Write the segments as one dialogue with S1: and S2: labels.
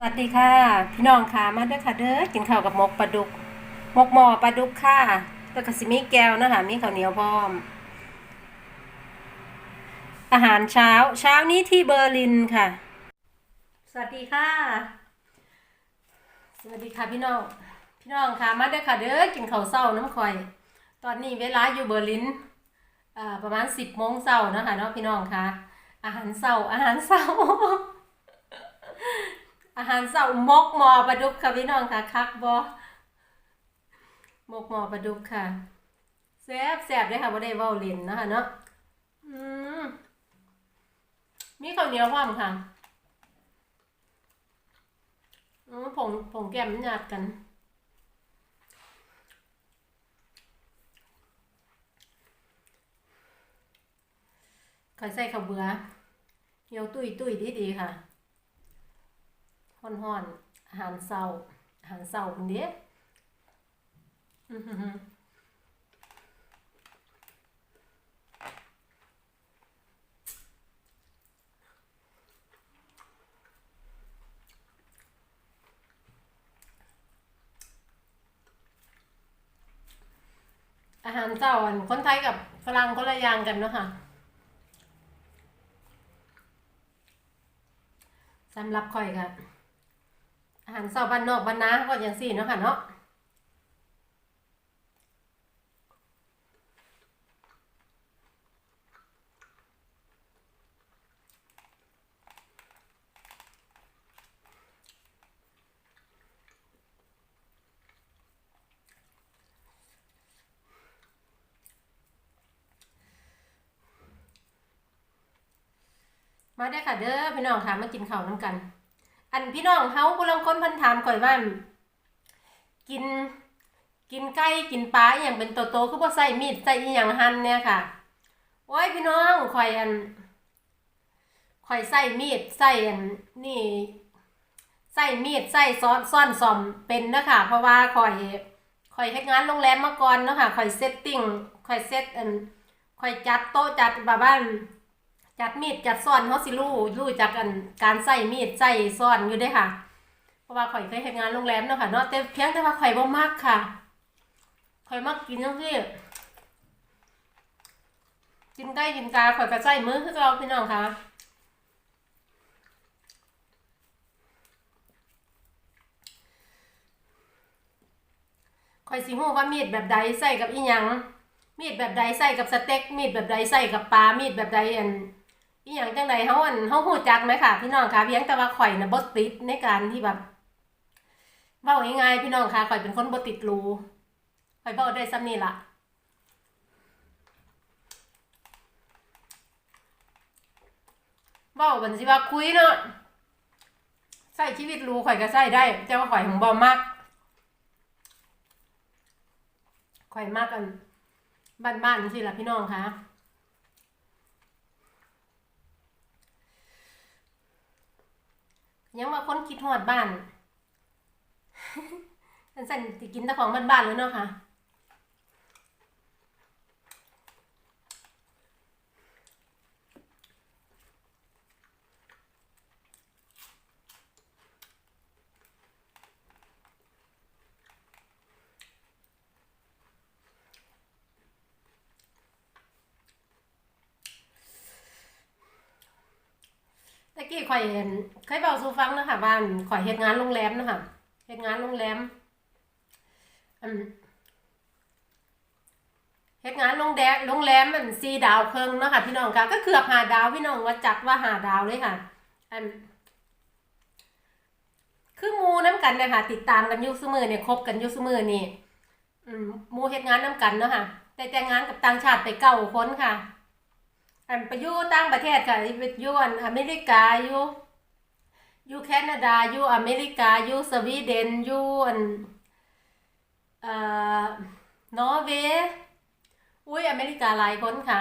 S1: สวัสดีค่ะพี่น้องค่ะมาด้อค่ะเด้อกินข้าวกับมกปลาดุกมกหมอปลาดุกค่ะแล้วก็สิมีแก้วนะคะมีข้าวเหนียวพร้อม อาหารเช้า เช้านี้ที่เบอร์ลินค่ะ สวัสดีค่ะ สวัสดีค่ะพี่น้องพี่น้องค่ะมาด้อค่ะเด้อกินข้าวเช้าน้ำข่อย ตอนนี้เวลาอยู่เบอร์ลินประมาณสิบโมงเช้านะคะเนาะพี่น้องค่ะ อาหารเช้าอาหารเช้า อาหารเช้ามกมอปลาดุกค่ะพี่น้องค่ะคักบอมกมอปลาดุกค่ะแซ่บแซ่บเลยค่ะบ่ได้เว้าเล่นนะคะเนาะอืมมีข้าวเหนียวพร้อมค่ะอืมผงผงแก้มหยาดกันใครใส่ข้าวเบื่อเหนียวตุ้ยตุ้ยดีดีค่ะ ฮ้อนๆอาหารเช้าอาหารเช้าพุ่นเด้อาหารเช้าอันคนไทยกับฝรั่งคนละอย่างกันเนาะค่ะสำหรับข่อยค่ะ อาหารเช้าบ้านนอกบ้านนาก็อย่างสี่เนาะค่ะเนาะมาได้ค่ะเด้อพี่น้องค่ะมากินข้าวน้ำกัน อันพี่น้องเฮาผู้ลางคนพันถามข่อยว่ากินกินไก่กินปลาอย่างเป็นโตโตๆคือบ่ใส่มีดใส่อีหยังหั่นเนี่ยค่ะโอ้ยพี่น้องข่อยอันข่อยใส่มีดใส่อันนี่ใส่มีดใส่ซ้อนซ่อนซ่อมเป็นเนาะค่ะ เพราะว่าข่อยข่อยเฮ็ดงานโรงแรมมาก่อนเนาะค่ะข่อยเซตติ้งข่อยเซตอันข่อยจัดโต๊ะจัดแบบว่า จัดมีดจัดซ่อนเขาสิรู้รู้จากกันการใส่มีดใส่ซ่อนอยู่ด้อค่ะ เพราะว่าข่อยเคยเฮ็ดงานโรงแรมเนาะค่ะเนาะแต่เพียงแต่ว่าข่อยบ่มักค่ะข่อยมักกินจังซี่กินไก่กินกาข่อยก็ใส่มือคือเราพี่น้องค่ะข่อยสิฮู้ว่ามีดแบบใดใส่กับอีหยังมีดแบบใดใส่กับสเต็กมีดแบบใดใส่กับปลา มีดแบบใดอัน อีหยังจังไดเฮาอันเฮาฮู้จักไหมค่ะ พี่น้องคะเพียงแต่ว่าข่อยน่ะบ่ติดในการที่แบบเว้าง่ายๆพี่น้องค่ะข่อยเป็นคนบ่ติดรูข่อยเว้าได้ซ้ำนี่ล่ะเว้ากันสิว่าคุยเนาะใช้ชีวิตรูข่อยก็ใช้ได้แต่ว่าข่อยของบ่มักข่อยมักกันบ้านๆจังซี่ล่ะพี่น้องค่ะ ยังว่าคนคิดหอดบ้านสันสันๆสิกินแต่ของบ้านๆเลยเนาะค่ะ กี้ข่อยเห็นเคยเบาสูฟังนะคะว่าข่อยเฮ็ดงานโรงแรมนะคะเฮ็ดงานโรงแรมอืมเฮ็ดงานโรงแรมโรงแรมมันสี่ดาวครึ่งเนาะค่ะพี่น้องค่ะก็เกือบห้าดาวพี่น้องว่าจัดว่าห้าดาวเลยค่ะ อัน คือมูน้ำกันเนะคะติดตามกันอยุซุมือเนี่ยคบกันอยุซุมือนี่อืมมูเฮ็ดงานน้ำกันเนาะค่ะแต่แต่งงานกับต่างชาติไปเก้าคนค่ะ อันไปอยู่ต่างประเทศค่ะไปอยู่อันอเมริกาอยู่อยู่แคนาดาอยู่อเมริกาอยู่สวีเดนอยู่อันเอ่อนอร์เวย์อุ้ยอเมริกาหลายคนค่ะ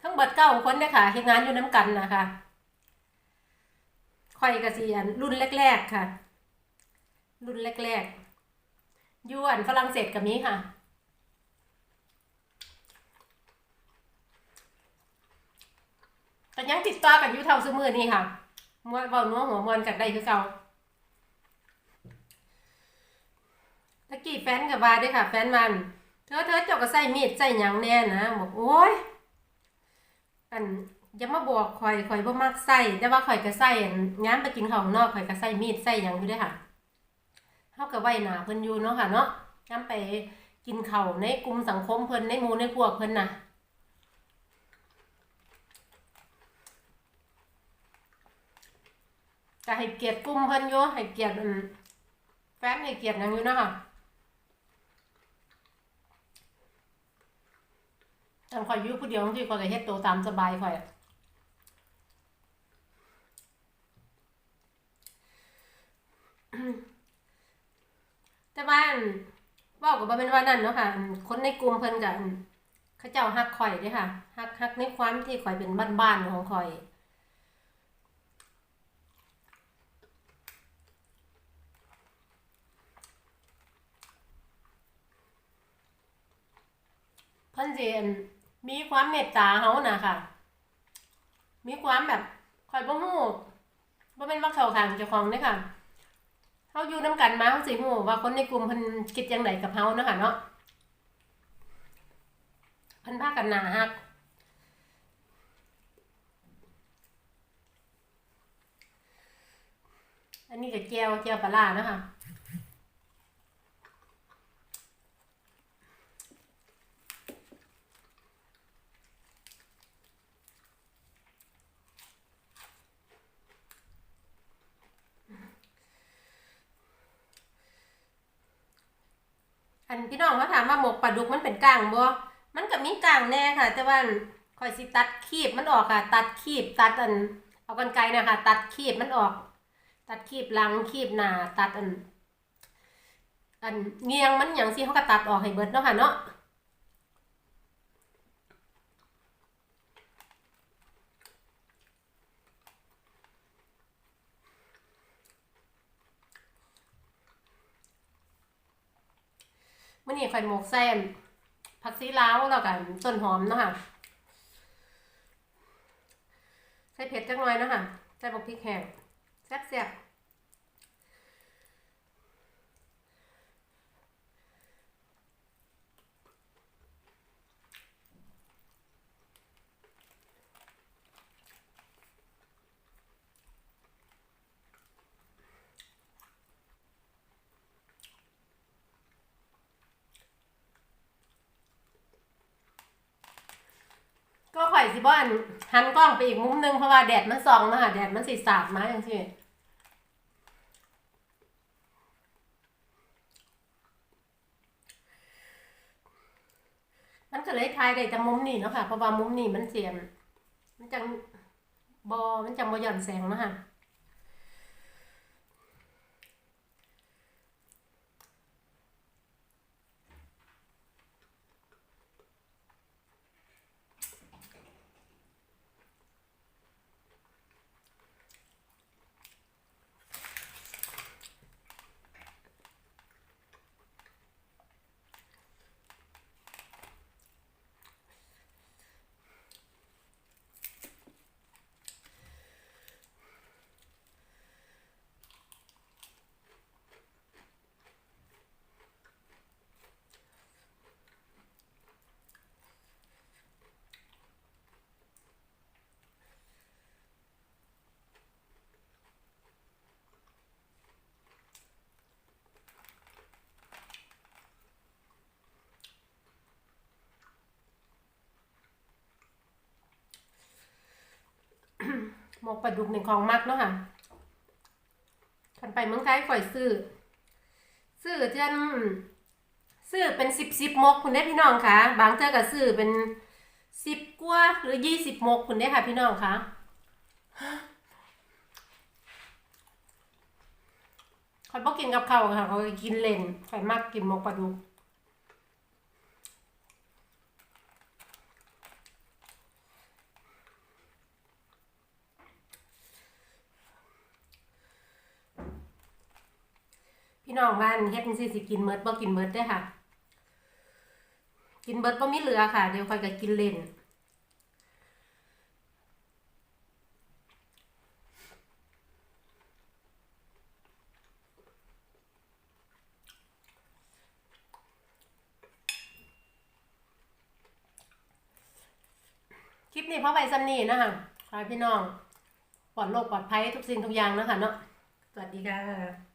S1: ทั้งเบิดเก้าคนเนี่ยค่ะเฮ็ดงานอยู่น้ำกันนะคะข่อยกสิอันรุ่นแรก ๆ ค่ะ รุ่นแรก ๆยู่อันฝรั่งเศสกับนี้ค่ะ ก็ยังติดต่อกันอยู่เท่าสมอนี่ค่ะมวนเบานัวหัวมวนกันได้คือเก่าตะกี้แฟนกับบาด้วยค่ะ แฟนมันเธอเธอเจ้าก็ใส่มีดใส่หยังแน่นะบอกโอ้ยอันย่ามาบอกคอยคอยบ่มักใส่แต่ว่าคอยก็ใส่งานไปกินข้านอกคอยก็ใส่มีดใส่หยังอยู่ด้วยค่ะเฮาก็ไว้หนาเพิ่นอยู่เนาะค่ะเนาะงานไปกินเข่าในกลุ่มสังคมเพิ่นในหมู่ในพวกเพิ่นน่ะ ก็ให้เกียรติกลุ่มเพิ่นอยู่ให้เกียรติแฟนให้เกียรติหยังอยู่เนาะค่ะอันข่อยอยู่ผู้เดียวทีข่อยก็เฮ็ดโตตามสบายข่อยแต่ว่าอันเว้าก็บ่แม่นว่านั่นเนาะค่ะอันคนในกลุ่มเพิ่นกันเขาเจ้าฮักข่อยด้วยค่ะฮักฮักในความที่ข่อยเป็นบ้านๆของข่อย เพิ่นสิอั่นมีความเมตตาเฮาน่ะค่ะ มีความแบบคอยบ่ฮู้บ่เป็นว่าเขาข้างเจ้าของเด้ค่ะเฮาอยู่นํกันมาเฮาสิฮู้ว่าคนในกลุ่มเพิ่นคิดจังไดกับเฮาเนาะค่ะเนาะเพิ่นพากันน่าฮักอันนี้ก็แจ่วแจ่วปลาร้าเนาะค่ะ อันพี่น้องเขาถามว่าหมกปลาดุกมันเป็นกลางบ่มันก็มีกลางแน่ค่ะ แต่ว่าคอยสิตัดคีบมันออกค่ะ ตัดคีบตัดอัน เอากันไกลนะคะตัดคีบมันออก ตัดคีบหลังคีบหน้าตัดอัน อันเงียงมันอย่างซี่เขาก็ตัดออกให้เบิดเนาะค่ะเนาะ นี้ข่อยหมกแซมผักซีลาวแล้วกันต้นหอมเนาะค่ะใส่เผ็ดจังหน่อยเนาะค่ะใส่บกพริกแห้งแซ่บๆก็ข่ อยสิบ่อันหันกล้องไปอีกมุมหนึงเพราะว่าแดดมันส่องเนาะค่ะแดดมันสิสาดมาอย่างที่มันก็เลยทายได้แต่มุมนี้เนาะค่ะเพราะว่ามุมนี้มันเสียมมันจังบอมันจังบอหย่อนแสงเนาะค่ะ หมกปลาดุกหนึ่งของมักเนาะค่ะคันไปเมืองไทยข่อยซื้อ ซื้อเจ้าซื้อเป็นสิบสิบมกคุณได้พี่น้องคะบางเจ้าก็ซื้อเป็นสิบกว่าหรือยี่สิบมกคุณได้ค่ะ พี่น้องคะข่อยบ่กินกับเขาค่ะเข่อยกินเล่นข่อยมักกินหมกปลาดุก พี่น้องบ้านเฮ็ดจังซี่สิกินเมิดบ่กินเมิดได้ค่ะ กินเบิดบ่มีเหลือค่ะ เดี๋ยวค่อยก็กินเล่นคลิปนี้เพราะใบสนนี่นะคะฝากพี่น้องปลอดโรคปลอดภัยทุกสิ่งทุกอย่างนะคะเนาะ สวัสดีค่ะ